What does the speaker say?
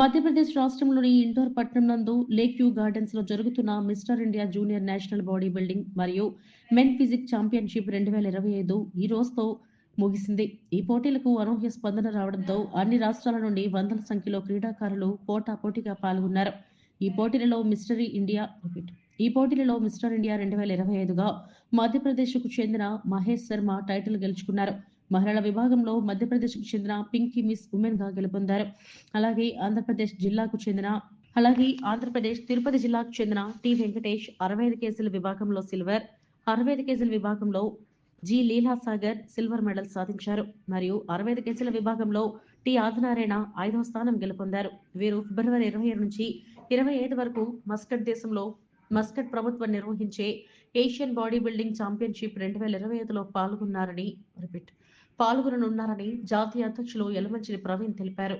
మధ్యప్రదేశ్ రాష్ట్రంలోని ఇండోర్ పట్టణం నందు లేక్ వ్యూ గార్డెన్స్లో జరుగుతున్న mister India junior national body building మరియు మెన్ ఫిజిక్ ఛాంపియన్షిప్ రెండు వేల ఇరవై ఐదు ఈ రోజుతో ముగిసింది. ఈ పోటీలకు అనూహ్య స్పందన రావడంతో అన్ని రాష్ట్రాల నుండి వందల సంఖ్యలో క్రీడాకారులు పోటాపోటీగా పాల్గొన్నారు. ఈ పోటీలలో మిస్టరీ ఇండియా ఈ పోటీలలో మిస్టర్ ఇండియా రెండు వేల ఇరవై ఐదుగా మధ్యప్రదేశ్కు చెందిన మహేష్ శర్మ టైటిల్ గెలుచుకున్నారు. మహిళల విభాగంలో మధ్యప్రదేశ్కు చెందిన పింకీ మిస్ ఉమెన్గా గెలుపొందారు. అలాగే ఆంధ్రప్రదేశ్ జిల్లాకు చెందిన అలాగే ఆంధ్రప్రదేశ్ తిరుపతి జిల్లాకు చెందిన టి వెంకటేష్ అరవై ఐదు కేసుల విభాగంలో సిల్వర్ అరవై ఐదు కేసుల విభాగంలో జి లీలాసాగర్ సిల్వర్ మెడల్ సాధించారు. మరియు అరవై ఐదు కేసుల విభాగంలో టి ఆదినారాయణ ఐదవ స్థానం గెలుపొందారు. వీరు ఫిబ్రవరి ఇరవై ఏడు నుంచి ఇరవై ఐదు వరకు మస్కట్ దేశంలో మస్కట్ ప్రభుత్వం నిర్వహించే ఏషియన్ బాడీ బిల్డింగ్ ఛాంపియన్షిప్ రెండు వేల ఇరవై ఐదులో పాల్గొన్నారని రిపీట్ పాల్గొననున్నారని జాతీయ అధ్యక్షులు యలమంచిలి ప్రవీణ్ తెలిపారు.